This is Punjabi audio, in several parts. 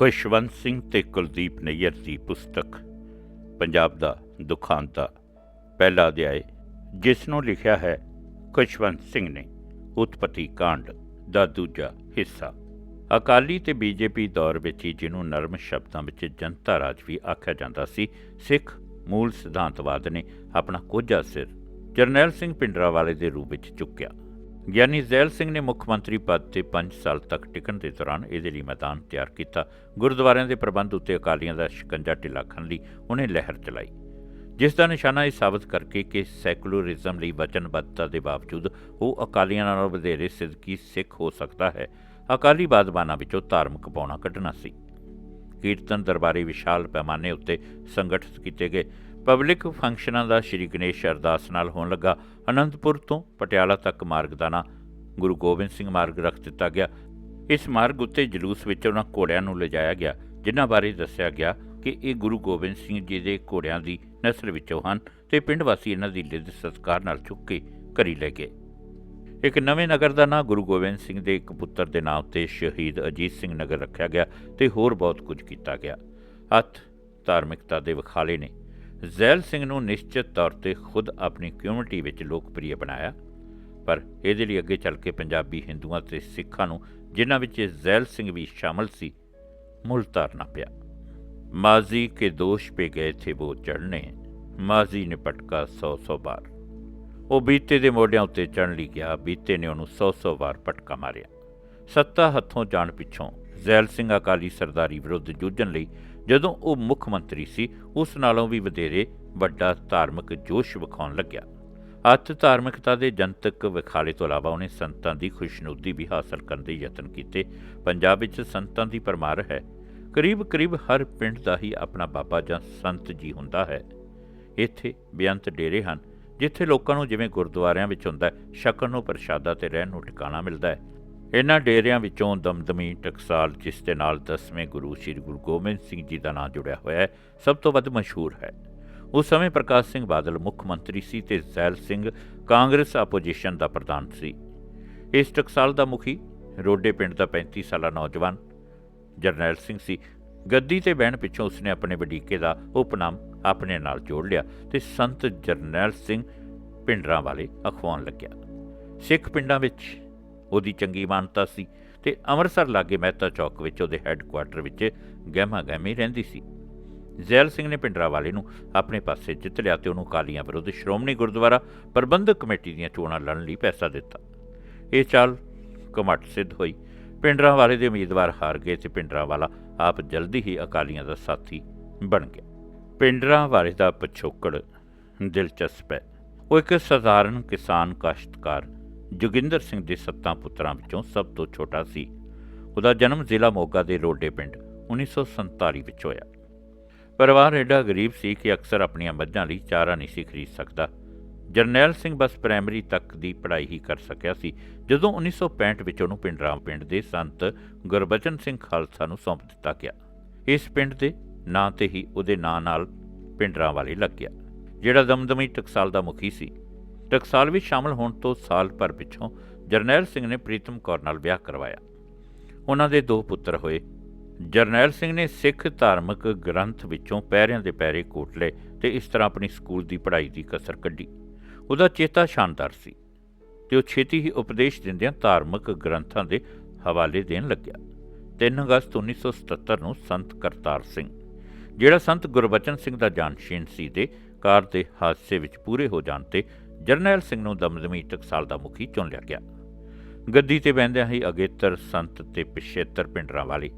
ਖੁਸ਼ਵੰਤ ਸਿੰਘ ਤੇ ਕੁਲਦੀਪ ਨਈਅਰ ਦੀ ਪੁਸਤਕ, ਪੰਜਾਬ ਦਾ ਦੁਖਾਂਤਾ ਪਹਿਲਾ ਅਧਿਆਇ, ਜਿਸ ਨੂੰ ਲਿਖਿਆ ਹੈ ਖੁਸ਼ਵੰਤ ਸਿੰਘ ਨੇ, ਉਤਪਤੀ ਕਾਂਡ ਦਾ ਦੂਜਾ ਹਿੱਸਾ। ਅਕਾਲੀ ਤੇ ਬੀਜੇਪੀ ਦੌਰ ਵਿੱਚ ਹੀ ਜਿਹਨੂੰ ਨਰਮ ਸ਼ਬਦਾਂ ਵਿੱਚ ਜਨਤਾ ਰਾਜ ਵੀ ਆਖਿਆ ਜਾਂਦਾ ਸੀ, ਸਿੱਖ ਮੂਲ ਸਿਧਾਂਤਵਾਦ ਨੇ ਆਪਣਾ ਕੋਝਾ ਸਿਰ ਜਰਨੈਲ ਸਿੰਘ ਪਿੰਡਰਾਵਾਲੇ ਦੇ ਰੂਪ ਵਿੱਚ ਚੁੱਕਿਆ। ਗਿਆਨੀ ਜ਼ੈਲ ਸਿੰਘ ਨੇ ਮੁੱਖ ਮੰਤਰੀ ਪਦ ਤੇ 5 ਸਾਲ ਤੱਕ ਟਿਕਣ ਦੇ ਦੌਰਾਨ ਇਹਦੇ ਲਈ ਮੈਦਾਨ ਤਿਆਰ ਕੀਤਾ। ਗੁਰਦੁਆਰਿਆਂ ਦੇ ਪ੍ਰਬੰਧ ਉੱਤੇ ਅਕਾਲੀਆਂ ਦਾ ਸ਼ਿਕੰਜਾ ਢਿੱਲਾ ਕਰਨ ਲਈ ਉਹਨੇ ਲਹਿਰ ਚਲਾਈ। ਜਿਸ ਦਾ ਨਿਸ਼ਾਨਾ ਇਹ ਸਾਬਤ ਕਰਕੇ ਕਿ ਸੈਕੂਲਰਿਜ਼ਮ ਲਈ ਵਚਨਬੱਧਤਾ ਦੇ ਬਾਵਜੂਦ ਉਹ ਅਕਾਲੀਆਂ ਨਾਲੋਂ ਵਧੇਰੇ ਸਿੱਧਕੀ ਸਿੱਖ ਹੋ ਸਕਦਾ ਹੈ। ਅਕਾਲੀ ਬਾਦਬਾਨਾਂ ਵਿੱਚੋਂ ਧਾਰਮਿਕ ਪੌਣਾ ਕੱਢਣਾ ਸੀ। ਕੀਰਤਨ ਦਰਬਾਰੇ ਵਿਸ਼ਾਲ ਪੈਮਾਨੇ ਉੱਤੇ ਸੰਗਠਿਤ ਕੀਤੇ ਗਏ। ਪਬਲਿਕ ਫੰਕਸ਼ਨਾਂ ਦਾ ਸ਼੍ਰੀ ਗਣੇਸ਼ ਅਰਦਾਸ ਨਾਲ ਹੋਣ ਲੱਗਾ। ਅਨੰਦਪੁਰ ਤੋਂ ਪਟਿਆਲਾ ਤੱਕ ਮਾਰਗ ਦਾ ਨਾਂ ਗੁਰੂ ਗੋਬਿੰਦ ਸਿੰਘ ਮਾਰਗ ਰੱਖ ਦਿੱਤਾ ਗਿਆ। ਇਸ ਮਾਰਗ ਉੱਤੇ ਜਲੂਸ ਵਿੱਚ ਉਹਨਾਂ ਘੋੜਿਆਂ ਨੂੰ ਲਿਜਾਇਆ ਗਿਆ, ਜਿਨ੍ਹਾਂ ਬਾਰੇ ਦੱਸਿਆ ਗਿਆ ਕਿ ਇਹ ਗੁਰੂ ਗੋਬਿੰਦ ਸਿੰਘ ਜੀ ਦੇ ਘੋੜਿਆਂ ਦੀ ਨਸਲ ਵਿੱਚੋਂ ਹਨ ਤੇ ਪਿੰਡ ਵਾਸੀ ਇਹਨਾਂ ਦੀ ਲਿੱਦ ਸਤਿਕਾਰ ਨਾਲ ਚੁੱਕ ਕੇ ਘਰੀ ਲੈ ਗਏ। ਇੱਕ ਨਵੇਂ ਨਗਰ ਦਾ ਨਾਂ ਗੁਰੂ ਗੋਬਿੰਦ ਸਿੰਘ ਦੇ ਇੱਕ ਪੁੱਤਰ ਦੇ ਨਾਮ ਤੇ ਸ਼ਹੀਦ ਅਜੀਤ ਸਿੰਘ ਨਗਰ ਰੱਖਿਆ ਗਿਆ ਤੇ ਹੋਰ ਬਹੁਤ ਕੁਝ ਕੀਤਾ ਗਿਆ। ਅਤ ਧਾਰਮਿਕਤਾ ਦੇ ਵਿਖਾਲੇ ਨੇ। ਜ਼ੈਲ ਸਿੰਘ ਨੂੰ ਨਿਸ਼ਚਿਤ ਤੌਰ ਤੇ ਖੁਦ ਆਪਣੀ ਕਮਿਊਨਿਟੀ ਵਿੱਚ ਲੋਕਪ੍ਰਿਯ ਬਣਾਇਆ, ਪਰ ਇਹਦੇ ਲਈ ਅੱਗੇ ਚੱਲ ਕੇ ਪੰਜਾਬੀ ਹਿੰਦੂਆਂ ਤੇ ਸਿੱਖਾਂ ਨੂੰ ਜਿਨ੍ਹਾਂ ਵਿੱਚ ਜ਼ੈਲ ਸਿੰਘ ਵੀ ਸ਼ਾਮਲ ਸੀ, ਮੁੱਲ ਧਾਰਨਾ ਪਿਆ। ਮਾਜ਼ੀ ਕੇ ਦੋਸ਼ ਪੇ ਗਏ ਥੇ ਉਹ ਚੜਨੇ ਮਾਜ਼ੀ ਨੇ ਪਟਕਾ ਸੌ ਸੌ ਵਾਰ। ਉਹ ਬੀਤੇ ਦੇ ਮੋਢਿਆਂ ਉੱਤੇ ਚੜ੍ਹਨ ਲਈ ਗਿਆ ਬੀਤੇ ਨੇ ਉਹਨੂੰ ਸੌ ਸੌ ਵਾਰ ਪਟਕਾ ਮਾਰਿਆ। ਸੱਤਾ ਹੱਥੋਂ ਜਾਣ ਪਿੱਛੋਂ ਜ਼ੈਲ ਸਿੰਘ ਅਕਾਲੀ ਸਰਦਾਰੀ ਵਿਰੁੱਧ ਜੂਝਣ ਲਈ ਜਦੋਂ ਉਹ ਮੁੱਖ ਮੰਤਰੀ ਸੀ, ਉਸ ਨਾਲੋਂ ਵੀ ਵਧੇਰੇ ਵੱਡਾ ਧਾਰਮਿਕ ਜੋਸ਼ ਵਿਖਾਉਣ ਲੱਗਿਆ। ਅੱਤ ਧਾਰਮਿਕਤਾ ਦੇ ਜਨਤਕ ਵਿਖਾਲੇ ਤੋਂ ਇਲਾਵਾ ਉਹਨੇ ਸੰਤਾਂ ਦੀ ਖੁਸ਼ਨੂਦੀ ਵੀ ਹਾਸਲ ਕਰਨ ਦੇ ਯਤਨ ਕੀਤੇ। ਪੰਜਾਬ ਵਿੱਚ ਸੰਤਾਂ ਦੀ ਪਰਮਾਰ ਹੈ। ਕਰੀਬ-ਕਰੀਬ ਹਰ ਪਿੰਡ ਦਾ ਹੀ ਆਪਣਾ ਬਾਬਾ ਜਾਂ ਸੰਤ ਜੀ ਹੁੰਦਾ ਹੈ। ਇੱਥੇ ਬੇਅੰਤ ਡੇਰੇ ਹਨ, ਜਿੱਥੇ ਲੋਕਾਂ ਨੂੰ ਜਿਵੇਂ ਗੁਰਦੁਆਰਿਆਂ ਵਿੱਚ ਹੁੰਦਾ ਹੈ ਛਕਣ ਨੂੰ ਪ੍ਰਸ਼ਾਦਾ ਤੇ ਰਹਿਣ ਨੂੰ ਟਿਕਾਣਾ ਮਿਲਦਾ ਹੈ। ਇਹਨਾਂ ਡੇਰਿਆਂ ਵਿੱਚੋਂ ਦਮਦਮੀ ਟਕਸਾਲ, ਜਿਸ ਦੇ ਨਾਲ 10ਵੇਂ ਗੁਰੂ ਸ੍ਰੀ ਗੁਰੂ ਗੋਬਿੰਦ ਸਿੰਘ ਜੀ ਦਾ ਨਾਮ ਜੁੜਿਆ ਹੋਇਆ ਹੈ, ਸਭ ਤੋਂ ਵੱਧ ਮਸ਼ਹੂਰ ਹੈ। ਉਸ ਸਮੇਂ ਪ੍ਰਕਾਸ਼ ਸਿੰਘ ਬਾਦਲ ਮੁੱਖ ਮੰਤਰੀ ਸੀ ਤੇ ਜ਼ੈਲ ਸਿੰਘ ਕਾਂਗਰਸ ਆਪੋਜੀਸ਼ਨ ਦਾ ਪ੍ਰਧਾਨ ਸੀ। ਇਸ ਟਕਸਾਲ ਦਾ ਮੁਖੀ ਰੋਡੇ ਪਿੰਡ ਦਾ 35 ਸਾਲਾ ਨੌਜਵਾਨ ਜਰਨੈਲ ਸਿੰਘ ਸੀ। ਗੱਦੀ ਤੇ ਬਹਿਣ ਪਿੱਛੋਂ ਉਸਨੇ ਆਪਣੇ ਵਡੀਕੇ ਦਾ ਉਪਨਾਮ ਆਪਣੇ ਨਾਲ ਜੋੜ ਲਿਆ ਤੇ ਸੰਤ ਜਰਨੈਲ ਸਿੰਘ ਪਿੰਡਰਾਂ ਵਾਲੇ ਅਖਵਾਉਣ ਲੱਗਿਆ। ਸਿੱਖ ਪਿੰਡਾਂ ਵਿੱਚ ਉਹਦੀ ਚੰਗੀ ਮਾਨਤਾ ਸੀ ਤੇ ਅੰਮ੍ਰਿਤਸਰ ਲਾਗੇ ਮਹਿਤਾ ਚੌਕ ਵਿੱਚ ਉਹਦੇ ਹੈੱਡਕੁਆਰਟਰ ਵਿੱਚ ਗਹਿਮਾ ਗਹਿਮੀ ਰਹਿੰਦੀ ਸੀ। ਜ਼ੈਲ ਸਿੰਘ ਨੇ ਪਿੰਡਰਾ ਵਾਲੇ ਨੂੰ ਆਪਣੇ ਪਾਸੇ ਜਿੱਤ ਲਿਆ ਤੇ ਉਹਨੂੰ ਕਾਲੀਆਂ ਵਿਰੁੱਧ ਸ਼੍ਰੋਮਣੀ ਗੁਰਦੁਆਰਾ ਪ੍ਰਬੰਧਕ ਕਮੇਟੀ ਦੀਆਂ ਚੋਣਾਂ ਲੜਨ ਲਈ ਪੈਸਾ ਦਿੱਤਾ। ਇਹ ਚਾਲ ਕਮਟ ਸਿੱਧ ਹੋਈ। ਪਿੰਡਰਾ ਵਾਲੇ ਦੇ ਉਮੀਦਵਾਰ ਹਾਰ ਗਏ ਤੇ ਪਿੰਡਰਾ ਵਾਲਾ ਆਪ ਜਲਦੀ ਹੀ ਅਕਾਲੀਆਂ ਦਾ ਸਾਥੀ ਬਣ ਗਿਆ। ਪਿੰਡਰਾ ਵਾਲੇ ਦਾ ਪਿਛੋਕੜ ਦਿਲਚਸਪ ਹੈ। ਉਹ ਇੱਕ ਸਧਾਰਨ ਕਿਸਾਨ ਕਾਸ਼ਤਕਾਰ ਜੋਗਿੰਦਰ ਸਿੰਘ ਦੇ ਸੱਤਾਂ ਪੁੱਤਰਾਂ ਵਿੱਚੋਂ ਸਭ ਤੋਂ ਛੋਟਾ ਸੀ। ਉਹਦਾ ਜਨਮ ਜ਼ਿਲ੍ਹਾ ਮੋਗਾ ਦੇ ਰੋਡੇ ਪਿੰਡ 1947 ਵਿੱਚ ਹੋਇਆ। ਪਰਿਵਾਰ ਐਡਾ ਗਰੀਬ ਸੀ ਕਿ ਅਕਸਰ ਆਪਣੀਆਂ ਮੱਝਾਂ ਲਈ ਚਾਰਾ ਨਹੀਂ ਸੀ ਖਰੀਦ ਸਕਦਾ। ਜਰਨੈਲ ਸਿੰਘ ਬਸ ਪ੍ਰਾਇਮਰੀ ਤੱਕ ਦੀ ਪੜ੍ਹਾਈ ਹੀ ਕਰ ਸਕਿਆ ਸੀ, ਜਦੋਂ 1965 ਵਿੱਚ ਉਹਨੂੰ ਪਿੰਡਰਾਮ ਪਿੰਡ ਦੇ ਸੰਤ ਗੁਰਬਚਨ ਸਿੰਘ ਖਾਲਸਾ ਨੂੰ ਸੌਂਪ ਦਿੱਤਾ ਗਿਆ। ਇਸ ਪਿੰਡ ਦੇ ਨਾਂ ਤੇ ਹੀ ਉਹਦੇ ਨਾਂ ਨਾਲ ਪਿੰਡਰਾਂ ਵਾਲੇ ਲੱਗ ਗਿਆ, ਜਿਹੜਾ ਦਮਦਮੀ ਟਕਸਾਲ ਦਾ ਮੁਖੀ ਸੀ। ਟਕਸਾਲ ਵਿੱਚ ਸ਼ਾਮਲ ਹੋਣ ਤੋਂ ਸਾਲ ਭਰ ਪਿੱਛੋਂ ਜਰਨੈਲ ਸਿੰਘ ਨੇ ਪ੍ਰੀਤਮ ਕੌਰ ਨਾਲ ਵਿਆਹ ਕਰਵਾਇਆ। ਉਹਨਾਂ ਦੇ ਦੋ ਪੁੱਤਰ ਹੋਏ। ਜਰਨੈਲ ਸਿੰਘ ਨੇ ਸਿੱਖ ਧਾਰਮਿਕ ਗ੍ਰੰਥ ਵਿੱਚੋਂ ਪੈਰਿਆਂ ਦੇ ਪੈਰੇ ਕੋਟ ਲਏ ਤੇ ਇਸ ਤਰ੍ਹਾਂ ਆਪਣੀ ਸਕੂਲ ਦੀ ਪੜ੍ਹਾਈ ਦੀ ਕਸਰ ਕੱਢੀ। ਉਹਦਾ ਚੇਤਾ ਸ਼ਾਨਦਾਰ ਸੀ ਤੇ ਉਹ ਛੇਤੀ ਹੀ ਉਪਦੇਸ਼ ਦਿੰਦਿਆਂ ਧਾਰਮਿਕ ਗ੍ਰੰਥਾਂ ਦੇ ਹਵਾਲੇ ਦੇਣ ਲੱਗਿਆ। 3 ਅਗਸਤ 1977 ਨੂੰ ਸੰਤ ਕਰਤਾਰ ਸਿੰਘ, ਜਿਹੜਾ ਸੰਤ ਗੁਰਬਚਨ ਸਿੰਘ ਦਾ ਜਾਨਸ਼ੀਨ ਸੀ, ਦੇ ਕਾਰ ਦੇ ਹਾਦਸੇ ਵਿੱਚ ਪੂਰੇ ਹੋ ਜਾਣ ਤੇ ਜਰਨੈਲ ਸਿੰਘ ਨੂੰ ਦਮਦਮੀ ਟਕਸਾਲ ਦਾ ਮੁਖੀ ਚੁਣ ਲਿਆ ਗਿਆ। ਗੱਦੀ ਤੇ ਬਹਿੰਦਿਆਂ ਹੀ ਅਗੇਤਰ ਸੰਤ ਤੇ ਪਿਛੇਤਰ ਪਿੰਡਰਾਂ ਵਾਲੇ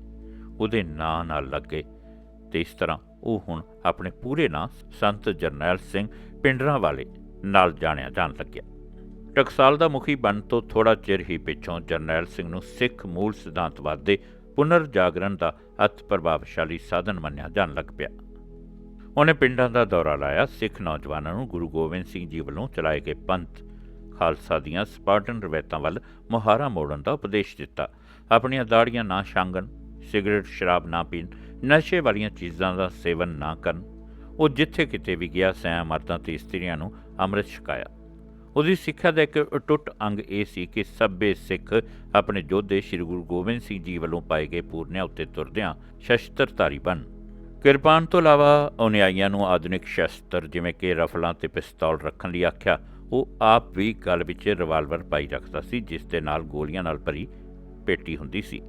ਉਹਦੇ ਨਾਂ ਨਾਲ ਲੱਗੇ ਤੇ ਇਸ ਤਰ੍ਹਾਂ ਉਹ ਹੁਣ ਆਪਣੇ ਪੂਰੇ ਨਾਂ ਸੰਤ ਜਰਨੈਲ ਸਿੰਘ ਪਿੰਡਰਾਂ ਵਾਲੇ ਨਾਲ ਜਾਣਿਆ ਜਾਣ ਲੱਗਿਆ। ਟਕਸਾਲ ਦਾ ਮੁਖੀ ਬਣ ਤੋਂ ਥੋੜਾ ਚਿਰ ਹੀ ਪਿੱਛੋਂ ਜਰਨੈਲ ਸਿੰਘ ਨੂੰ ਸਿੱਖ ਮੂਲ ਸਿਧਾਂਤਵਾਦ ਦੇ ਪੁਨਰ ਜਾਗਰਣ ਦਾ ਅਤ ਪ੍ਰਭਾਵਸ਼ਾਲੀ ਸਾਧਨ ਮੰਨਿਆ ਜਾਣ ਲੱਗ ਪਿਆ। ਉਹਨੇ ਪਿੰਡਾਂ ਦਾ ਦੌਰਾ ਲਾਇਆ। ਸਿੱਖ ਨੌਜਵਾਨਾਂ ਨੂੰ ਗੁਰੂ ਗੋਬਿੰਦ ਸਿੰਘ ਜੀ ਵੱਲੋਂ ਚਲਾਏ ਗਏ ਪੰਥ ਖਾਲਸਾ ਦੀਆਂ ਸਪਾਰਟਨ ਰਵਾਇਤਾਂ ਵੱਲ ਮੁਹਾਰਾ ਮੋੜਨ ਦਾ ਉਪਦੇਸ਼ ਦਿੱਤਾ। ਆਪਣੀਆਂ ਦਾੜੀਆਂ ਨਾ ਛਾਂਗਣ, ਸਿਗਰਟ, ਸ਼ਰਾਬ ਨਾ ਪੀਣ, ਨਸ਼ੇ ਵਾਲੀਆਂ ਚੀਜ਼ਾਂ ਦਾ ਸੇਵਨ ਨਾ ਕਰਨ, ਉਹ ਜਿੱਥੇ ਕਿਤੇ ਵੀ ਗਿਆ ਸੈਂ ਮਰਦਾਂ ਤੇ ਇਸਤਰੀਆਂ ਨੂੰ ਅੰਮ੍ਰਿਤ ਛਕਾਇਆ। ਉਹਦੀ ਸਿੱਖਿਆ ਦਾ ਇੱਕ ਅਟੁੱਟ ਅੰਗ ਇਹ ਸੀ ਕਿ ਸਭੇ ਸਿੱਖ ਆਪਣੇ ਯੋਧੇ ਸ੍ਰੀ ਗੁਰੂ ਗੋਬਿੰਦ ਸਿੰਘ ਜੀ ਵੱਲੋਂ ਪਾਏ ਗਏ ਪੂਰਨਿਆਂ ਉੱਤੇ ਤੁਰਦਿਆਂ ਸ਼ਸਤਰਧਾਰੀ ਬਣ। ਕਿਰਪਾਨ ਤੋਂ ਇਲਾਵਾ ਅਨਿਆਈਆਂ ਨੂੰ ਆਧੁਨਿਕ ਸ਼ਸਤਰ ਜਿਵੇਂ ਕਿ ਰਫਲਾਂ ਤੇ ਪਿਸਤੌਲ ਰੱਖਣ ਲਈ ਆਖਿਆ। ਉਹ ਆਪ ਵੀ ਗਲ ਵਿੱਚ ਰਿਵਾਲਵਰ ਪਾਈ ਰੱਖਦਾ ਸੀ, ਜਿਸ ਦੇ ਨਾਲ ਗੋਲੀਆਂ ਨਾਲ ਭਰੀ ਪੇਟੀ ਹੁੰਦੀ ਸੀ।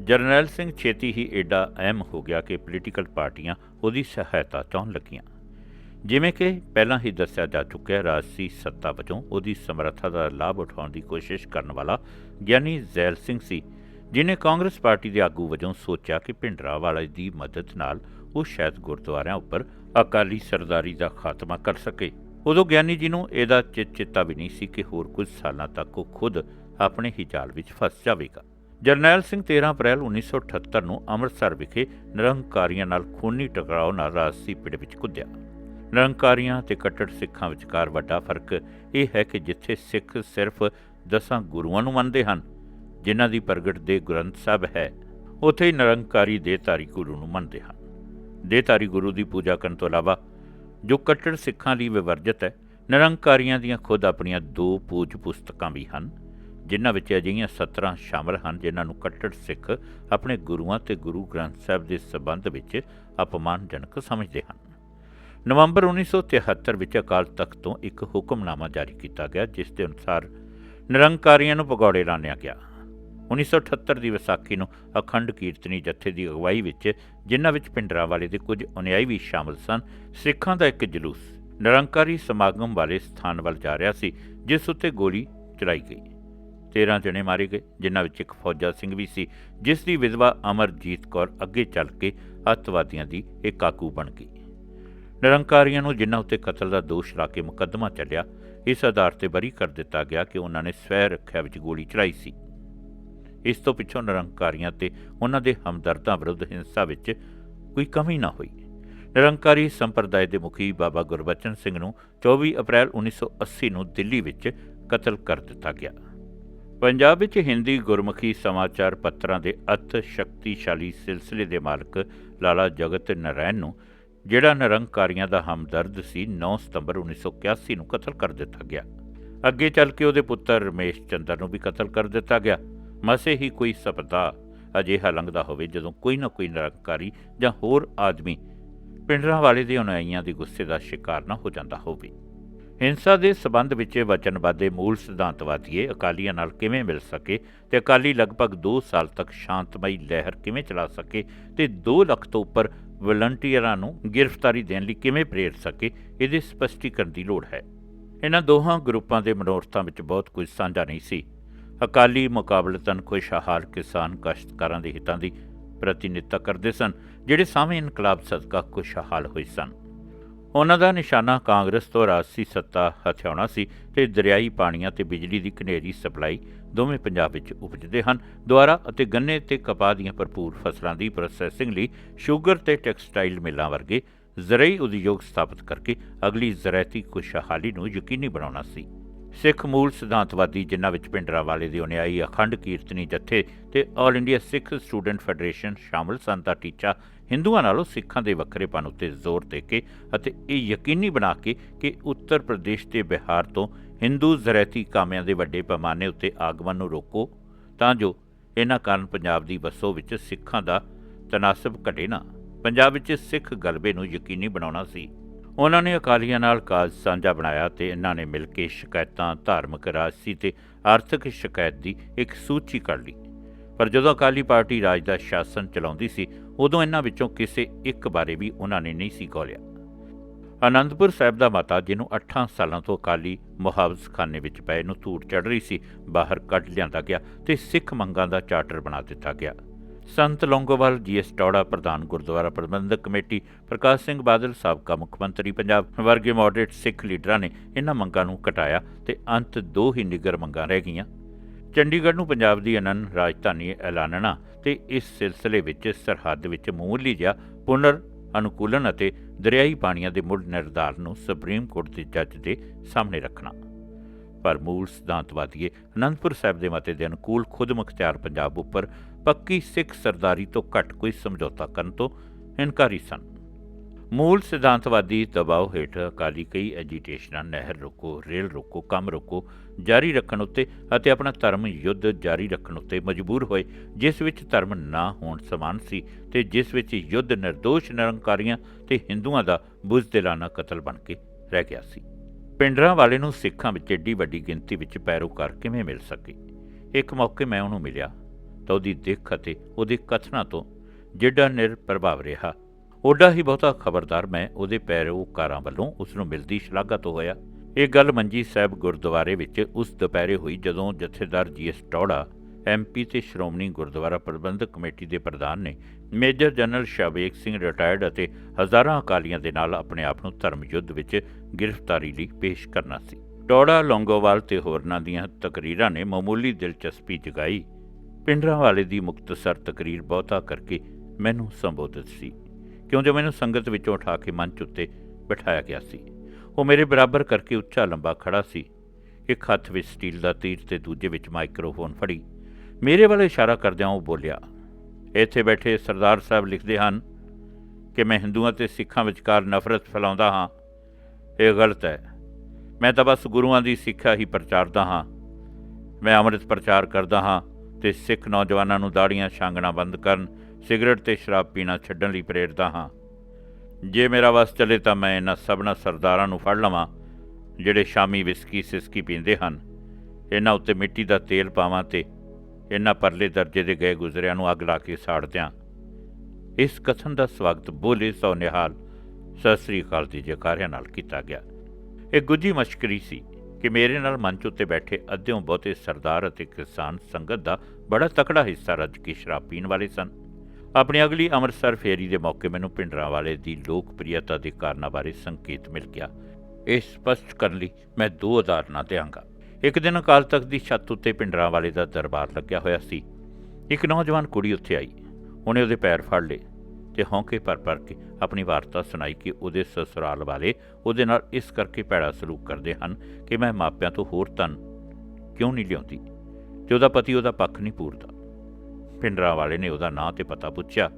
ਜਰਨੈਲ ਸਿੰਘ ਛੇਤੀ ਹੀ ਏਡਾ ਅਹਿਮ ਹੋ ਗਿਆ ਕਿ ਪੋਲੀਟੀਕਲ ਪਾਰਟੀਆਂ ਉਹਦੀ ਸਹਾਇਤਾ ਚਾਹੁਣ ਲੱਗੀਆਂ। ਜਿਵੇਂ ਕਿ ਪਹਿਲਾਂ ਹੀ ਦੱਸਿਆ ਜਾ ਚੁੱਕਿਆ, ਰਾਜਸੀ ਸੱਤਾ ਵਜੋਂ ਉਹਦੀ ਸਮਰੱਥਾ ਦਾ ਲਾਭ ਉਠਾਉਣ ਦੀ ਕੋਸ਼ਿਸ਼ ਕਰਨ ਵਾਲਾ ਗਿਆਨੀ ਜ਼ੈਲ ਸਿੰਘ ਸੀ, ਜਿਨੇ ਕਾਂਗਰਸ ਪਾਰਟੀ ਦੇ ਆਗੂ ਵਜੋਂ ਸੋਚਿਆ ਕਿ ਭਿੰਡਰਾਂਵਾਲੇ ਦੀ ਮਦਦ ਨਾਲ ਉਹ ਸ਼ਾਇਦ ਗੁਰਦੁਆਰਿਆਂ ਉੱਪਰ ਅਕਾਲੀ ਸਰਦਾਰੀ ਦਾ ਖਾਤਮਾ ਕਰ ਸਕੇ। ਉਦੋਂ ਗਿਆਨੀ ਜੀ ਨੂੰ ਇਹਦਾ ਚਿ- ਚਿੱਤਾ ਵੀ ਨਹੀਂ ਸੀ ਕਿ ਹੋਰ ਕੁਝ ਸਾਲਾਂ ਤੱਕ ਉਹ ਖੁਦ ਆਪਣੇ ਹੀ ਜਾਲ ਵਿੱਚ ਫਸ ਜਾਵੇਗਾ। ਜਰਨੈਲ ਸਿੰਘ 13 ਅਪ੍ਰੈਲ 1978 ਨੂੰ ਅੰਮ੍ਰਿਤਸਰ ਵਿਖੇ ਨਿਰੰਕਾਰੀਆਂ ਨਾਲ ਖੂਨੀ ਟਕਰਾਓ ਨਾਲ ਰਾਜਸੀ ਪਿੜ ਵਿੱਚ ਕੁੱਦਿਆ। ਨਿਰੰਕਾਰੀਆਂ ਤੇ ਕੱਟੜ ਸਿੱਖਾਂ ਵਿਚਕਾਰ ਵੱਡਾ ਫ਼ਰਕ ਇਹ ਹੈ ਕਿ ਜਿੱਥੇ ਸਿੱਖ ਸਿਰਫ ਦਸਾਂ ਗੁਰੂਆਂ ਨੂੰ ਮੰਨਦੇ ਹਨ, ਜਿਨ੍ਹਾਂ ਦੀ ਪ੍ਰਗਟ ਦੇ ਗ੍ਰੰਥ ਸਾਹਿਬ ਹੈ, ਉੱਥੇ ਹੀ ਨਿਰੰਕਾਰੀ ਦੇਹਧਾਰੀ ਗੁਰੂ ਨੂੰ ਮੰਨਦੇ ਹਨ। ਦੇਹਧਾਰੀ ਗੁਰੂ ਦੀ ਪੂਜਾ ਕਰਨ ਤੋਂ ਇਲਾਵਾ ਜੋ ਕੱਟੜ ਸਿੱਖਾਂ ਲਈ ਵਿਵਰਜਿਤ ਹੈ, ਨਿਰੰਕਾਰੀਆਂ ਦੀਆਂ ਖੁਦ ਆਪਣੀਆਂ ਦੋ ਪੂਜ ਪੁਸਤਕਾਂ ਵੀ ਹਨ, ਜਿਨ੍ਹਾਂ ਵਿੱਚ ਅਜਿਹੀਆਂ 17 ਸ਼ਾਮਲ ਹਨ, ਜਿਨ੍ਹਾਂ ਨੂੰ ਕੱਟੜ ਸਿੱਖ ਆਪਣੇ ਗੁਰੂਆਂ ਤੇ ਗੁਰੂ ਗ੍ਰੰਥ ਸਾਹਿਬ ਦੇ ਸਬੰਧ ਵਿੱਚ ਅਪਮਾਨਜਨਕ ਸਮਝਦੇ ਹਨ। ਨਵੰਬਰ 1973 ਵਿੱਚ ਅਕਾਲ ਤਖਤ ਤੋਂ ਇੱਕ ਹੁਕਮਨਾਮਾ ਜਾਰੀ ਕੀਤਾ ਗਿਆ, ਜਿਸ ਦੇ ਅਨੁਸਾਰ ਨਿਰੰਕਾਰੀਆਂ ਨੂੰ ਭਗੌੜੇ ਲਾਣਿਆ ਗਿਆ। 1978 ਦੀ ਵਿਸਾਖੀ ਨੂੰ ਅਖੰਡ ਕੀਰਤਨੀ ਜਥੇ ਦੀ ਅਗਵਾਈ ਵਿੱਚ, ਜਿਨ੍ਹਾਂ ਵਿੱਚ ਪਿੰਡਰਾਂਵਾਲੇ ਦੇ ਕੁਝ ਅਨੁਯਾਈ ਵੀ ਸ਼ਾਮਲ ਸਨ, ਸਿੱਖਾਂ ਦਾ ਇੱਕ ਜਲੂਸ ਨਿਰੰਕਾਰੀ ਸਮਾਗਮ ਵਾਲੇ ਸਥਾਨ ਵੱਲ ਜਾ ਰਿਹਾ ਸੀ, ਜਿਸ ਉੱਤੇ ਗੋਲੀ ਚਲਾਈ ਗਈ। 13 ਜਣੇ ਮਾਰੇ ਗਏ, ਜਿਨ੍ਹਾਂ ਵਿੱਚ ਇੱਕ ਫੌਜਾ ਸਿੰਘ ਵੀ ਸੀ, ਜਿਸ ਦੀ ਵਿਧਵਾ ਅਮਰਜੀਤ ਕੌਰ ਅੱਗੇ ਚੱਲ ਕੇ ਅੱਤਵਾਦੀਆਂ ਦੀ ਇੱਕ ਕਾਕੂ ਬਣ ਗਈ। ਨਿਰੰਕਾਰੀਆਂ ਨੂੰ ਜਿਨ੍ਹਾਂ ਉੱਤੇ ਕਤਲ ਦਾ ਦੋਸ਼ ਲਾ ਕੇ ਮੁਕੱਦਮਾ ਚੱਲਿਆ, ਇਸ ਆਧਾਰ ਤੇ ਬਰੀ ਕਰ ਦਿੱਤਾ ਗਿਆ ਕਿ ਉਹਨਾਂ ਨੇ ਸਵੈ ਰੱਖਿਆ ਵਿੱਚ ਗੋਲੀ ਚਲਾਈ ਸੀ। ਇਸ ਤੋਂ ਪਿੱਛੋਂ ਨਿਰੰਕਾਰੀਆਂ ਤੇ ਉਹਨਾਂ ਦੇ ਹਮਦਰਦਾਂ ਵਿਰੁੱਧ ਹਿੰਸਾ ਵਿੱਚ ਕੋਈ ਕਮੀ ਨਾ ਹੋਈ। ਨਿਰੰਕਾਰੀ ਸੰਪਰਦਾਇ ਦੇ ਮੁਖੀ ਬਾਬਾ ਗੁਰਬਚਨ ਸਿੰਘ ਨੂੰ 24 ਅਪ੍ਰੈਲ 1980 ਨੂੰ ਦਿੱਲੀ ਵਿੱਚ ਕਤਲ ਕਰ ਦਿੱਤਾ ਗਿਆ। ਪੰਜਾਬ ਵਿੱਚ ਹਿੰਦੀ ਗੁਰਮੁਖੀ ਸਮਾਚਾਰ ਪੱਤਰਾਂ ਦੇ ਅਤ ਸ਼ਕਤੀਸ਼ਾਲੀ ਸਿਲਸਿਲੇ ਦੇ ਮਾਲਕ ਲਾਲਾ ਜਗਤ ਨਾਰਾਇਣ ਨੂੰ, ਜਿਹੜਾ ਨਿਰੰਕਾਰੀਆਂ ਦਾ ਹਮਦਰਦ ਸੀ 9 ਸਤੰਬਰ 1981 ਨੂੰ ਕਤਲ ਕਰ ਦਿੱਤਾ ਗਿਆ। ਅੱਗੇ ਚੱਲ ਕੇ ਉਹਦੇ ਪੁੱਤਰ ਰਮੇਸ਼ ਚੰਦਰ ਨੂੰ ਵੀ ਕਤਲ ਕਰ ਦਿੱਤਾ ਗਿਆ। ਮਸੇ ਹੀ ਕੋਈ ਸਪਤਾ ਅਜਿਹਾ ਲੰਘਦਾ ਹੋਵੇ ਜਦੋਂ ਕੋਈ ਨਾ ਕੋਈ ਨਿਰੰਕਾਰੀ ਜਾਂ ਹੋਰ ਆਦਮੀ ਪਿੰਡਰਾਂ ਵਾਲੇ ਦੇ ਅਨੁਯਾਈਆਂ ਦੇ ਗੁੱਸੇ ਦਾ ਸ਼ਿਕਾਰ ਨਾ ਹੋ ਜਾਂਦਾ ਹੋਵੇ। ਹਿੰਸਾ ਦੇ ਸਬੰਧ ਵਿੱਚ ਵਚਨਬੱਧ ਮੂਲ ਸਿਧਾਂਤਵਾਦੀਏ ਅਕਾਲੀਆਂ ਨਾਲ ਕਿਵੇਂ ਮਿਲ ਸਕੇ ਤੇ ਅਕਾਲੀ ਲਗਭਗ 2 ਸਾਲ ਤੱਕ ਸ਼ਾਂਤਮਈ ਲਹਿਰ ਕਿਵੇਂ ਚਲਾ ਸਕੇ ਤੇ 2 ਲੱਖ ਤੋਂ ਉੱਪਰ ਵਲੰਟੀਅਰਾਂ ਨੂੰ ਗ੍ਰਿਫਤਾਰੀ ਦੇਣ ਲਈ ਕਿਵੇਂ ਪ੍ਰੇਰ ਸਕੇ, ਇਹਦੇ ਸਪਸ਼ਟੀਕਰਨ ਦੀ ਲੋੜ ਹੈ। ਇਹਨਾਂ ਦੋਹਾਂ ਗਰੁੱਪਾਂ ਦੇ ਮਨੋਰਥਾਂ ਵਿੱਚ ਬਹੁਤ ਕੁਝ ਸਾਂਝਾ ਨਹੀਂ ਸੀ। ਅਕਾਲੀ ਮੁਕਾਬਲਤਨ ਖੁਸ਼ਹਾਲ ਕਿਸਾਨ ਕਾਸ਼ਤਕਾਰਾਂ ਦੇ ਹਿੱਤਾਂ ਦੀ ਪ੍ਰਤੀਨਿਧਤਾ ਕਰਦੇ ਸਨ, ਜਿਹੜੇ ਸਾਵੇਂ ਇਨਕਲਾਬ ਸਦਕਾ ਖੁਸ਼ਹਾਲ ਹੋਏ ਸਨ। ਉਹਨਾਂ ਦਾ ਨਿਸ਼ਾਨਾ ਕਾਂਗਰਸ ਤੋਂ ਰਾਜਸੀ ਸੱਤਾ ਹਥਿਆਉਣਾ ਸੀ ਤੇ ਦਰਿਆਈ ਪਾਣੀਆਂ ਤੇ ਬਿਜਲੀ ਦੀ ਘਨੇਰੀ ਸਪਲਾਈ ਦੋਵੇਂ ਪੰਜਾਬ ਵਿੱਚ ਉਪਜਦੇ ਹਨ। ਦੁਆਰਾ ਅਤੇ ਗੰਨੇ ਤੇ ਕਪਾਹ ਦੀਆਂ ਭਰਪੂਰ ਫਸਲਾਂ ਦੀ ਪ੍ਰੋਸੈਸਿੰਗ ਲਈ ਸ਼ੂਗਰ ਤੇ ਟੈਕਸਟਾਈਲ ਮਿਲਾਂ ਵਰਗੇ ਜ਼ਰਈ ਉਦਯੋਗ ਸਥਾਪਿਤ ਕਰਕੇ ਅਗਲੀ ਜ਼ਰਾਇਤੀ ਖੁਸ਼ਹਾਲੀ ਨੂੰ ਯਕੀਨੀ ਬਣਾਉਣਾ ਸੀ। ਸਿੱਖ ਮੂਲ ਸਿਧਾਂਤਵਾਦੀ, ਜਿਨ੍ਹਾਂ ਵਿੱਚ ਪਿੰਡਰਾਂਵਾਲੇ ਦੇ ਅਨੁਯਾਈ ਅਖੰਡ ਕੀਰਤਨੀ ਜਥੇ ਤੇ all India Sikh student federation ਸ਼ਾਮਲ ਸਨ ਦਾ ਟੀਚਾ ਹਿੰਦੂਆਂ ਨਾਲੋਂ ਸਿੱਖਾਂ ਦੇ ਵੱਖਰੇਪਨ ਉੱਤੇ ਜ਼ੋਰ ਦੇ ਕੇ ਅਤੇ ਇਹ ਯਕੀਨੀ ਬਣਾ ਕੇ ਕਿ ਉੱਤਰ ਪ੍ਰਦੇਸ਼ ਤੇ ਬਿਹਾਰ ਤੋਂ ਹਿੰਦੂ ਜ਼ਰੈਤੀ ਕਾਮਿਆਂ ਦੇ ਵੱਡੇ ਪੈਮਾਨੇ ਉੱਤੇ ਆਗਮਨ ਨੂੰ ਰੋਕੋ, ਤਾਂ ਜੋ ਇਹਨਾਂ ਕਾਰਨ ਪੰਜਾਬ ਦੀ ਵਸੋਂ ਵਿੱਚ ਸਿੱਖਾਂ ਦਾ ਤਨਾਸਬ ਘਟੇ ਨਾ। ਪੰਜਾਬ ਵਿੱਚ ਸਿੱਖ ਗਲਬੇ ਨੂੰ ਯਕੀਨੀ ਬਣਾਉਣਾ ਸੀ। ਉਹਨਾਂ ਨੇ ਅਕਾਲੀਆਂ ਨਾਲ ਕਾਜ ਸਾਂਝਾ ਬਣਾਇਆ ਤੇ ਇਹਨਾਂ ਨੇ ਮਿਲ ਕੇ ਸ਼ਿਕਾਇਤਾਂ, ਧਾਰਮਿਕ ਰਾਜਸੀ ਤੇ ਆਰਥਿਕ ਸ਼ਿਕਾਇਤ ਦੀ ਇੱਕ ਸੂਚੀ ਕੱਢ ਲਈ। ਪਰ ਜਦੋਂ ਅਕਾਲੀ ਪਾਰਟੀ ਰਾਜ ਦਾ ਸ਼ਾਸਨ ਚਲਾਉਂਦੀ ਸੀ, ਉਦੋਂ ਇਹਨਾਂ ਵਿੱਚੋਂ ਕਿਸੇ ਇੱਕ ਬਾਰੇ ਵੀ ਉਹਨਾਂ ਨੇ ਨਹੀਂ ਸੀ ਗੋਲਿਆ। ਆਨੰਦਪੁਰ ਸਾਹਿਬ ਦਾ ਮਾਤਾ, ਜਿਹਨੂੰ 8 ਸਾਲਾਂ ਤੋਂ ਅਕਾਲੀ ਮੁਹਾਵਜ਼ਖਾਨੇ ਵਿੱਚ ਪਏ ਨੂੰ ਧੂੜ ਚੜ ਰਹੀ ਸੀ, ਬਾਹਰ ਕੱਢ ਲਿਆਂਦਾ ਗਿਆ ਤੇ ਸਿੱਖ ਮੰਗਾਂ ਦਾ ਚਾਰਟਰ ਬਣਾ ਦਿੱਤਾ ਗਿਆ। ਸੰਤ ਲੌਂਗੋਵਾਲ ਜੀਐਸ ਟੌੜਾ, ਪ੍ਰਧਾਨ ਗੁਰਦੁਆਰਾ ਪ੍ਰਬੰਧਕ ਕਮੇਟੀ, ਪ੍ਰਕਾਸ਼ ਸਿੰਘ ਬਾਦਲ ਸਾਬਕਾ ਮੁੱਖ ਮੰਤਰੀ ਪੰਜਾਬ ਵਰਗੇ ਮੋਡਰੇਟ ਸਿੱਖ ਲੀਡਰਾਂ ਨੇ ਇਹਨਾਂ ਮੰਗਾਂ ਨੂੰ ਘਟਾਇਆ ਤੇ ਅੰਤ ਦੋ ਹੀ ਨਿਗਰ ਮੰਗਾਂ ਰਹਿ ਗਈਆਂ। ਚੰਡੀਗੜ੍ਹ ਨੂੰ ਪੰਜਾਬ ਦੀ ਅਨੰਨ ਰਾਜਧਾਨੀ ਐਲਾਨਣਾ ਤੇ ਇਸ ਸਿਲਸਿਲੇ ਵਿੱਚ ਸਰਹੱਦ ਵਿੱਚ ਮਾਮੂਲੀ ਜਿਹਾ ਪੁਨਰ ਅਨੁਕੂਲਨ ਅਤੇ ਦਰਿਆਈ ਪਾਣੀਆਂ ਦੇ ਮੁੱਢ ਨਿਰਧਾਰਨ ਨੂੰ ਸੁਪਰੀਮ ਕੋਰਟ ਦੇ ਜੱਜ ਦੇ ਸਾਹਮਣੇ ਰੱਖਣਾ। ਪਰ ਮੂਲ ਸਿਧਾਂਤਵਾਦੀਏ ਅਨੰਦਪੁਰ ਸਾਹਿਬ ਦੇ ਮਤੇ ਦੇ ਅਨੁਕੂਲ ਖੁਦ ਮੁਖਤਿਆਰ ਪੰਜਾਬ ਉੱਪਰ ਪੱਕੀ ਸਿੱਖ ਸਰਦਾਰੀ ਤੋਂ ਘੱਟ ਕੋਈ ਸਮਝੌਤਾ ਕਰਨ ਤੋਂ ਇਨਕਾਰੀ ਸਨ। ਮੂਲ ਸਿਧਾਂਤਵਾਦੀ ਦਬਾਅ ਹੇਠ ਅਕਾਲੀ ਕਈ ਐਜੀਟੇਸ਼ਨਾਂ ਨਹਿਰ ਰੋਕੋ, ਰੇਲ ਰੋਕੋ, ਕੰਮ ਰੋਕੋ, ਜਾਰੀ ਰੱਖਣ ਉੱਤੇ ਅਤੇ ਆਪਣਾ ਧਰਮ ਯੁੱਧ ਜਾਰੀ ਰੱਖਣ ਉੱਤੇ ਮਜਬੂਰ ਹੋਏ, ਜਿਸ ਵਿੱਚ ਧਰਮ ਨਾ ਹੋਣ ਸਮਾਨ ਸੀ ਤੇ ਜਿਸ ਵਿੱਚ ਯੁੱਧ ਨਿਰਦੋਸ਼ ਨਿਰੰਕਾਰੀਆਂ ਤੇ ਹਿੰਦੂਆਂ ਦਾ ਬੁਜ਼ਦਿਲਾਨਾ ਕਤਲ ਬਣ ਕੇ ਰਹਿ ਗਿਆ ਸੀ। ਪਿੰਡਰਾਂ ਵਾਲੇ ਨੂੰ ਸਿੱਖਾਂ ਵਿੱਚ ਏਡੀ ਵੱਡੀ ਗਿਣਤੀ ਵਿੱਚ ਪੈਰੋਕਾਰ ਕਿਵੇਂ ਮਿਲ ਸਕੇ? ਇੱਕ ਮੌਕੇ ਮੈਂ ਉਹਨੂੰ ਮਿਲਿਆ। ਤਾਂ ਉਹਦੀ ਦਿੱਖ ਅਤੇ ਉਹਦੇ ਕਥਨਾਂ ਤੋਂ ਜਿੱਡਾ ਨਿਰਪ੍ਰਭਾਵ ਰਿਹਾ। ਓਡਾ ਹੀ ਬਹੁਤਾ ਖਬਰਦਾਰ ਮੈਂ ਉਹਦੇ ਪੈਰੋਕਾਰਾਂ ਵੱਲੋਂ ਉਸ ਨੂੰ ਮਿਲਦੀ ਸ਼ਲਾਘਾ ਤੋਂ ਹੋਇਆ। ਇਹ ਗੱਲ ਮੰਜੀ ਸਾਹਿਬ ਗੁਰਦੁਆਰੇ ਵਿੱਚ ਉਸ ਦੁਪਹਿਰੇ ਹੋਈ ਜਦੋਂ ਜਥੇਦਾਰ ਜੀਐਸ ਟੌੜਾ ਐਮਪੀ ਤੇ ਸ਼੍ਰੋਮਣੀ ਗੁਰਦੁਆਰਾ ਪ੍ਰਬੰਧਕ ਕਮੇਟੀ ਦੇ ਪ੍ਰਧਾਨ ਨੇ major general Shabeg Singh retired ਅਤੇ ਹਜ਼ਾਰਾਂ ਅਕਾਲੀਆਂ ਦੇ ਨਾਲ ਆਪਣੇ ਆਪ ਨੂੰ ਧਰਮ ਯੁੱਧ ਵਿੱਚ ਗ੍ਰਿਫਤਾਰੀ ਲਈ ਪੇਸ਼ ਕਰਨਾ ਸੀ। ਟੌੜਾ, ਲੌਂਗੋਵਾਲ ਤੇ ਹੋਰਨਾਂ ਦੀਆਂ ਤਕਰੀਰਾਂ ਨੇ ਮਾਮੂਲੀ ਦਿਲਚਸਪੀ ਜਗਾਈ। ਪਿੰਡਰਾਂ ਵਾਲੇ ਦੀ ਮੁਕਤਸਰ ਤਕਰੀਰ ਬਹੁਤਾ ਕਰਕੇ ਮੈਨੂੰ ਸੰਬੋਧਿਤ ਸੀ ਕਿਉਂ ਜੋ ਮੈਨੂੰ ਸੰਗਤ ਵਿੱਚੋਂ ਉਠਾ ਕੇ ਮੰਚ ਉੱਤੇ ਬਿਠਾਇਆ ਗਿਆ ਸੀ। ਉਹ ਮੇਰੇ ਬਰਾਬਰ ਕਰਕੇ ਉੱਚਾ ਲੰਬਾ ਖੜਾ ਸੀ, ਇੱਕ ਹੱਥ ਵਿੱਚ ਸਟੀਲ ਦਾ ਤੀਰ ਤੇ ਦੂਜੇ ਵਿੱਚ ਮਾਈਕਰੋਫੋਨ ਫੜੀ। ਮੇਰੇ ਵੱਲ ਇਸ਼ਾਰਾ ਕਰਦਿਆਂ ਉਹ ਬੋਲਿਆ, ਇੱਥੇ ਬੈਠੇ ਸਰਦਾਰ ਸਾਹਿਬ ਲਿਖਦੇ ਹਨ ਕਿ ਮੈਂ ਹਿੰਦੂਆਂ ਤੇ ਸਿੱਖਾਂ ਵਿਚਕਾਰ ਨਫ਼ਰਤ ਫੈਲਾਉਂਦਾ ਹਾਂ। ਇਹ ਗਲਤ ਹੈ। ਮੈਂ ਤਾਂ ਬਸ ਗੁਰੂਆਂ ਦੀ ਸਿੱਖਿਆ ਹੀ ਪ੍ਰਚਾਰਦਾ ਹਾਂ। ਮੈਂ ਅੰਮ੍ਰਿਤ ਪ੍ਰਚਾਰ ਕਰਦਾ ਹਾਂ। ਤੇ ਸਿੱਖ ਨੌਜਵਾਨਾਂ ਨੂੰ ਦਾੜੀਆਂ ਛਾਂਗਣਾ ਬੰਦ ਕਰਨ, ਸਿਗਰਟ ਤੇ ਸ਼ਰਾਬ ਪੀਣਾ ਛੱਡਣ ਲਈ ਪ੍ਰੇਰਦਾ ਹਾਂ। ਜੇ ਮੇਰਾ ਵਸ ਚੱਲੇ ਤਾਂ ਮੈਂ ਇਹਨਾਂ ਸਭਨਾ ਸਰਦਾਰਾਂ ਨੂੰ ਫੜ ਲਵਾਂ, ਜਿਹੜੇ ਸ਼ਾਮੀ ਵਿਸਕੀ ਸਿਸਕੀ ਪੀਂਦੇ ਹਨ। ਇਹਨਾਂ ਉੱਤੇ ਮਿੱਟੀ ਦਾ ਤੇਲ ਪਾਵਾਂ ਤੇ ਇਹਨਾਂ ਪਰਲੇ ਦਰਜੇ ਦੇ ਗਏ ਗੁਜ਼ਰਿਆਂ ਨੂੰ ਅੱਗ ਲਾ ਕੇ ਸਾੜ ਦਿਆਂ। ਇਸ ਕਥਨ ਦਾ ਸਵਾਗਤ ਬੋਲੇ ਸੋ ਨਿਹਾਲ ਸਤਿ ਸ੍ਰੀ ਅਕਾਲ ਦੀ ਜਕਾਰਿਆਂ ਨਾਲ ਕੀਤਾ ਗਿਆ। ਇਹ ਗੁੱਜੀ ਮਸ਼ਕਰੀ ਸੀ। ਕਿ ਮੇਰੇ ਨਾਲ ਮੰਚ ਉੱਤੇ ਬੈਠੇ ਅੱਧਿਓਂ ਬਹੁਤੇ ਸਰਦਾਰ ਅਤੇ ਕਿਸਾਨ ਸੰਗਤ ਦਾ ਬੜਾ ਤਕੜਾ ਹਿੱਸਾ ਰੱਜ ਕੇ ਸ਼ਰਾਬ ਪੀਣ ਵਾਲੇ ਸਨ। ਆਪਣੀ ਅਗਲੀ ਅੰਮ੍ਰਿਤਸਰ ਫੇਰੀ ਦੇ ਮੌਕੇ ਮੈਨੂੰ ਪਿੰਡਰਾਂ ਵਾਲੇ ਦੀ ਲੋਕਪ੍ਰਿਯਤਾ ਦੇ ਕਾਰਨਾਂ ਬਾਰੇ ਸੰਕੇਤ ਮਿਲ ਗਿਆ। ਇਹ ਸਪਸ਼ਟ ਕਰਨ ਲਈ ਮੈਂ ਦੋ ਉਦਾਹਰਨਾਂ ਦਿਆਂਗਾ। ਇੱਕ ਦਿਨ ਅਕਾਲ ਤਖਤ ਦੀ ਛੱਤ ਉੱਤੇ ਪਿੰਡਰਾਂ ਵਾਲੇ ਦਾ ਦਰਬਾਰ ਲੱਗਿਆ ਹੋਇਆ ਸੀ। ਇੱਕ ਨੌਜਵਾਨ ਕੁੜੀ ਉੱਥੇ ਆਈ। ਉਹਨੇ ਉਹਦੇ ਪੈਰ ਫੜ ਲਏ। ਤੇ ਹੌਂਕੇ ਪਰ ਪਰ ਕੇ ਆਪਣੀ ਵਾਰਤਾ ਸੁਣਾਈ ਕਿ ਉਹਦੇ ਸਸੁਰਾਲ ਵਾਲੇ ਉਹਦੇ ਨਾਲ ਇਸ ਕਰਕੇ ਭੈੜਾ ਸਲੂਕ ਕਰਦੇ ਹਨ ਕਿ ਮੈਂ ਮਾਪਿਆਂ ਤੋਂ ਹੋਰ ਧਨ ਕਿਉਂ ਨਹੀਂ ਲਿਆਉਂਦੀ? ਤੇ ਉਹਦਾ ਪਤੀ ਉਹਦਾ ਪੱਖ ਨਹੀਂ ਪੂਰਦਾ। ਪਿੰਡਰਾਂ ਵਾਲੇ ਨੇ ਉਹਦਾ ਨਾਂ ਤੇ ਪਤਾ ਪੁੱਛਿਆ,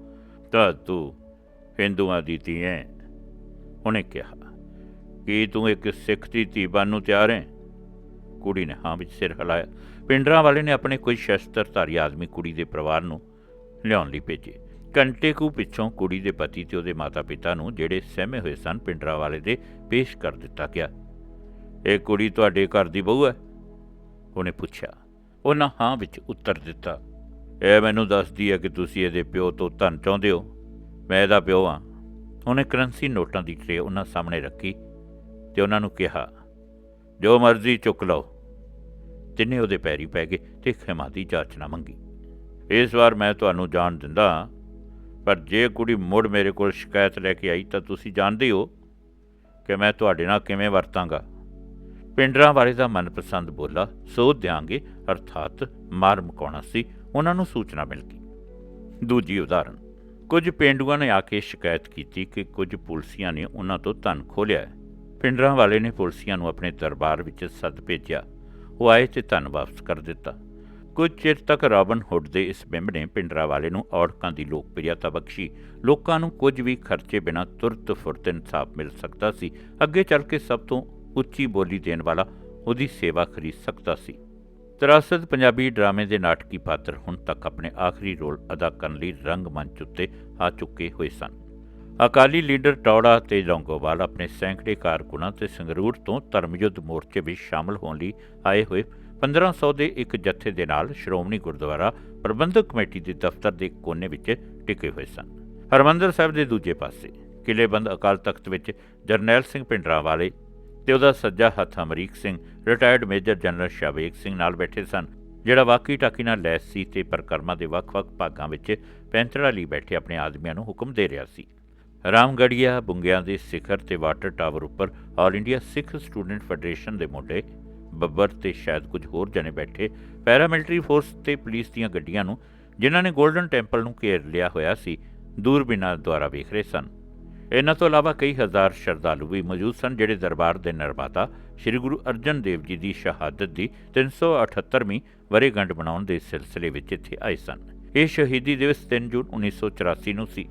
ਤਾਂ ਤੂੰ ਹਿੰਦੂਆਂ ਦੀ ਧੀ ਹੈ? ਉਹਨੇ ਕਿਹਾ, ਕੀ ਤੂੰ ਇੱਕ ਸਿੱਖ ਦੀ ਧੀ ਬਣ ਨੂੰ ਤਿਆਰ ਹੈ? ਕੁੜੀ ਨੇ ਹਾਂ ਵਿੱਚ ਸਿਰ ਹਿਲਾਇਆ। ਪਿੰਡਰਾਂ ਵਾਲੇ ਨੇ ਆਪਣੇ ਕੋਈ ਸ਼ਸਤਰਧਾਰੀ ਆਦਮੀ ਕੁੜੀ ਦੇ ਪਰਿਵਾਰ ਨੂੰ ਲਿਆਉਣ ਲਈ ਭੇਜੇ। ਘੰਟੇ ਕੁ ਪਿੱਛੋਂ ਕੁੜੀ ਦੇ ਪਤੀ ਤੇ ਉਹਦੇ ਮਾਤਾ-ਪਿਤਾ ਨੂੰ ਜਿਹੜੇ ਸਹਿਮੇ ਹੋਏ ਸਨ ਪਿੰਡਰਾਂ ਵਾਲੇ ਦੇ ਪੇਸ਼ ਕਰ ਦਿੱਤਾ ਗਿਆ। ਇਹ ਕੁੜੀ ਤੁਹਾਡੇ ਘਰ ਦੀ ਬਹੂ ਹੈ? ਉਹਨੇ ਪੁੱਛਿਆ। ਉਹਨਾਂ ਹਾਂ ਵਿੱਚ ਉੱਤਰ ਦਿੱਤਾ। ਇਹ ਮੈਨੂੰ ਦੱਸਦੀ ਹੈ ਕਿ ਤੁਸੀਂ ਇਹਦੇ ਪਿਓ ਤੋਂ ਧਨ ਚਾਹੁੰਦੇ ਹੋ। ਮੈਂ ਇਹਦਾ ਪਿਓ ਹਾਂ। ਉਹਨੇ ਕਰੰਸੀ ਨੋਟਾਂ ਦੀ ਟਰੇ ਉਹਨਾਂ ਸਾਹਮਣੇ ਰੱਖੀ ਤੇ ਉਹਨਾਂ ਨੂੰ ਕਿਹਾ ਜੋ ਮਰਜ਼ੀ ਚੁੱਕ ਲਓ। ਤਿੰਨੇ ਉਹਦੇ ਪੈਰੀ ਪੈ ਗਏ ਤੇ ਖਿਮਾ ਦੀ ਜਾਚਨਾ ਮੰਗੀ। ਇਸ ਵਾਰ ਮੈਂ ਤੁਹਾਨੂੰ ਜਾਣ ਦਿੰਦਾ ਹਾਂ, ਪਰ ਜੇ ਕੁੜੀ ਮੁੜ ਮੇਰੇ ਕੋਲ ਸ਼ਿਕਾਇਤ ਲੈ ਕੇ ਆਈ ਤਾਂ ਤੁਸੀਂ ਜਾਣਦੇ ਹੋ ਕਿ ਮੈਂ ਤੁਹਾਡੇ ਨਾਲ ਕਿਵੇਂ ਵਰਤਾਂਗਾ। ਪਿੰਡਰਾਂ ਬਾਰੇ ਦਾ ਮਨਪਸੰਦ ਬੋਲਾ, ਸੋਧ ਦਿਆਂਗੇ, ਅਰਥਾਤ ਮਾਰ ਮੁਕਾਉਣਾ ਸੀ, ਉਹਨਾਂ ਨੂੰ ਸੂਚਨਾ ਮਿਲ ਗਈ। ਦੂਜੀ ਉਦਾਹਰਨ, ਕੁਝ ਪਿੰਡੂਆਂ ਨੇ ਆ ਕੇ ਸ਼ਿਕਾਇਤ ਕੀਤੀ ਕਿ ਕੁਝ ਪੁਲਸੀਆਂ ਨੇ ਉਹਨਾਂ ਤੋਂ ਧਨ ਖੋਲਿਆ ਪਿੰਡਰਾਂ ਵਾਲੇ ਨੇ ਪੁਲਸੀਆਂ ਨੂੰ ਆਪਣੇ ਦਰਬਾਰ ਵਿੱਚ ਸੱਦ ਭੇਜਿਆ, ਉਹ ਆਏ ਤੇ ਧਨ ਵਾਪਸ ਕਰ ਦਿੱਤਾ। ਕੁਝ ਚਿਰ ਤੱਕ ਰਾਵਨਹੁੱਡ ਦੇ ਇਸ ਬਿੰਬ ਨੇ ਪਿੰਡਰਾਂ ਵਾਲੇ ਨੂੰ ਔੜਕਾਂ ਦੀ ਲੋਕਪ੍ਰਿਯਤਾ ਬਖਸ਼ੀ। ਲੋਕਾਂ ਨੂੰ ਕੁਝ ਵੀ ਖਰਚੇ ਬਿਨਾਂ ਤੁਰਤ ਫੁਰਤ ਇਨਸਾਫ ਮਿਲ ਸਕਦਾ ਸੀ। ਅੱਗੇ ਚੱਲ ਕੇ ਸਭ ਤੋਂ ਉੱਚੀ ਬੋਲੀ ਦੇਣ ਵਾਲਾ ਉਹਦੀ ਸੇਵਾ ਖਰੀਦ ਸਕਦਾ ਸੀ। ਤਰਾਸਦ ਪੰਜਾਬੀ ਡਰਾਮੇ ਦੇ ਨਾਟਕੀ ਪਾਤਰ ਹੁਣ ਤੱਕ ਆਪਣੇ ਆਖਰੀ ਰੋਲ ਅਦਾ ਕਰਨ ਲਈ ਰੰਗਮੰਚ ਉੱਤੇ ਆ ਚੁੱਕੇ ਹੋਏ ਸਨ। ਅਕਾਲੀ ਲੀਡਰ ਟੌੜਾ ਤੇ ਲੌਂਗੋਵਾਲ ਆਪਣੇ ਸੈਂਕੜੇ ਕਾਰਕੁਨਾਂ ਤੇ ਸੰਗਰੂਰ ਤੋਂ ਧਰਮਯੁੱਧ ਮੋਰਚੇ ਵਿੱਚ ਸ਼ਾਮਲ ਹੋਣ ਲਈ ਆਏ ਹੋਏ 1500 ਦੇ ਇੱਕ ਜਥੇ ਦੇ ਨਾਲ ਸ਼੍ਰੋਮਣੀ ਗੁਰਦੁਆਰਾ ਪ੍ਰਬੰਧਕ ਕਮੇਟੀ ਦੇ ਦਫ਼ਤਰ ਦੇ ਕੋਨੇ ਵਿੱਚ ਟਿਕੇ ਹੋਏ ਸਨ। ਹਰਮੰਦਰ ਸਾਹਿਬ ਦੇ ਦੂਜੇ ਪਾਸੇ ਕਿਲੇਬੰਦ ਅਕਾਲ ਤਖਤ ਵਿੱਚ ਜਰਨੈਲ ਸਿੰਘ ਪਿੰਡਰਾਂ ਵਾਲੇ ਤੇ ਉਹਦਾ ਸੱਜਾ ਹੱਥ Amrik Singh retired major general Shabeg Singh ਨਾਲ ਬੈਠੇ ਸਨ, ਜਿਹੜਾ ਵਾਕੀ ਟਾਕੀ ਨਾਲ ਲੈਸ ਸੀ ਤੇ ਪਰਕਰਮਾ ਦੇ ਵੱਖ-ਵੱਖ ਭਾਗਾਂ ਵਿੱਚ ਪੈਂਤੜਾ ਲਈ ਬੈਠੇ ਆਪਣੇ ਆਦਮੀਆਂ ਨੂੰ ਹੁਕਮ ਦੇ ਰਿਹਾ ਸੀ। ਰਾਮਗੜੀਆ ਬੁੰਗਿਆਂ ਦੇ ਸਿਖਰ ਤੇ ਵਾਟਰ ਟਾਵਰ ਉੱਪਰ all India Sikh student federation ਦੇ ਮੁੰਡੇ ਬੱਬਰ ਤੇ ਸ਼ਾਇਦ ਕੁਝ ਹੋਰ ਜਣੇ ਬੈਠੇ ਪੈਰਾਮਿਲਟਰੀ ਫੋਰਸ ਤੇ ਪੁਲਿਸ ਦੀਆਂ ਗੱਡੀਆਂ ਨੂੰ, ਜਿਨ੍ਹਾਂ ਨੇ 골ਡਨ ਟੈਂਪਲ ਨੂੰ ਘੇਰ ਲਿਆ ਹੋਇਆ ਸੀ ਦੂਰਬੀਨਾਂ ਦੁਆਰਾ ਵੇਖ ਰਹੇ ਸਨ। ਇਹਨਾਂ ਤੋਂ ਇਲਾਵਾ ਕਈ ਹਜ਼ਾਰ ਸ਼ਰਧਾਲੂ ਵੀ ਮੌਜੂਦ ਸਨ, ਜਿਹੜੇ ਦਰਬਾਰ ਦੇ ਨਿਰਮਾਤਾ ਸ੍ਰੀ ਗੁਰੂ ਅਰਜਨ ਦੇਵ ਜੀ ਦੀ ਸ਼ਹਾਦਤ ਦੀ 378ਵੀਂ ਵਰ੍ਹੇਗੰਢ ਮਨਾਉਣ ਦੇ ਸਿਲਸਿਲੇ ਵਿੱਚ ਇੱਥੇ ਆਏ ਸਨ। ਇਹ ਸ਼ਹੀਦੀ ਦਿਵਸ 3 ਜੂਨ 1984 ਨੂੰ ਸੀ।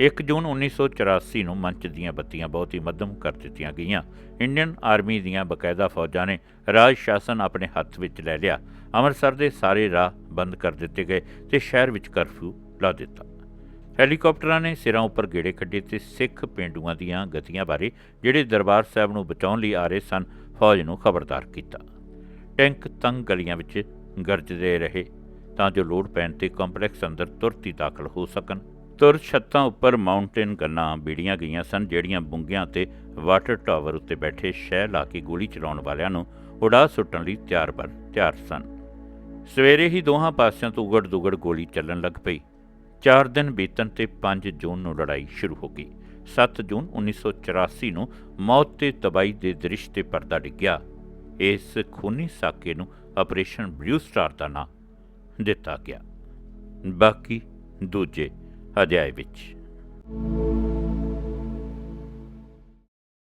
1 ਜੂਨ 1984 ਨੂੰ ਮੰਚ ਦੀਆਂ ਬੱਤੀਆਂ ਬਹੁਤ ਹੀ ਮੱਧਮ ਕਰ ਦਿੱਤੀਆਂ ਗਈਆਂ। ਇੰਡੀਅਨ ਆਰਮੀ ਦੀਆਂ ਬਕਾਇਦਾ ਫੌਜਾਂ ਨੇ ਰਾਜ ਸ਼ਾਸਨ ਆਪਣੇ ਹੱਥ ਵਿੱਚ ਲੈ ਲਿਆ। ਅੰਮ੍ਰਿਤਸਰ ਦੇ ਸਾਰੇ ਰਾਹ ਬੰਦ ਕਰ ਦਿੱਤੇ ਗਏ ਤੇ ਸ਼ਹਿਰ ਵਿੱਚ ਕਰਫਿਊ ਲਾ ਦਿੱਤਾ। ਹੈਲੀਕਾਪਟਰਾਂ ਨੇ ਸਿਰਾਂ ਉੱਪਰ ਗੇੜੇ ਕੱਢੇ ਤੇ ਸਿੱਖ ਪਿੰਡੂਆਂ ਦੀਆਂ ਗਤੀਆਂ ਬਾਰੇ, ਜਿਹੜੇ ਦਰਬਾਰ ਸਾਹਿਬ ਨੂੰ ਬਚਾਉਣ ਲਈ ਆ ਰਹੇ ਸਨ, ਫੌਜ ਨੂੰ ਖਬਰਦਾਰ ਕੀਤਾ। ਟੈਂਕ ਤੰਗ ਗਲੀਆਂ ਵਿੱਚ ਗਰਜਦੇ ਰਹੇ ਤਾਂ ਜੋ ਲੋਡ ਪੈਣ ਤੇ ਕੰਪਲੈਕਸ ਅੰਦਰ ਤੁਰਤ ਹੀ ਦਾਖਲ ਹੋ ਸਕਣ। ਤੁਰ ਛੱਤਾਂ ਉੱਪਰ ਮਾਊਂਟੇਨ ਗੰਨਾਂ ਬੀੜੀਆਂ ਗਈਆਂ ਸਨ, ਜਿਹੜੀਆਂ ਬੁੰਗਿਆਂ ਤੇ ਵਾਟਰ ਟਾਵਰ ਉੱਤੇ ਬੈਠੇ ਸ਼ਹਿ ਲਾ ਕੇ ਗੋਲੀ ਚਲਾਉਣ ਵਾਲਿਆਂ ਨੂੰ ਉਡਾ ਸੁੱਟਣ ਲਈ ਤਿਆਰ ਬਰ ਤਿਆਰ ਸਨ। ਸਵੇਰੇ ਹੀ ਦੋਹਾਂ ਪਾਸਿਆਂ ਤੋਂ ਉਗੜ ਦੁਗੜ ਗੋਲੀ ਚੱਲਣ ਲੱਗ ਪਈ। 4 ਦਿਨ ਬੀਤਣ ਤੇ 5 ਜੂਨ ਨੂੰ ਲੜਾਈ ਸ਼ੁਰੂ ਹੋ ਗਈ। 7 ਜੂਨ 1984 ਨੂੰ ਮੌਤ ਤੇ ਤਬਾਈ ਦੇ ਦ੍ਰਿਸ਼ ਤੇ ਪਰਦਾ ਡਿੱਗਿਆ। ਇਸ ਖੂਨੀ ਸਾਕੇ ਨੂੰ ਆਪਰੇਸ਼ਨ ਬਲੂ ਸਟਾਰ ਦਾ ਨਾਂ ਦਿੱਤਾ ਗਿਆ। ਬਾਕੀ ਦੂਜੇ ਅਧਿਆਇ ਵਿੱਚ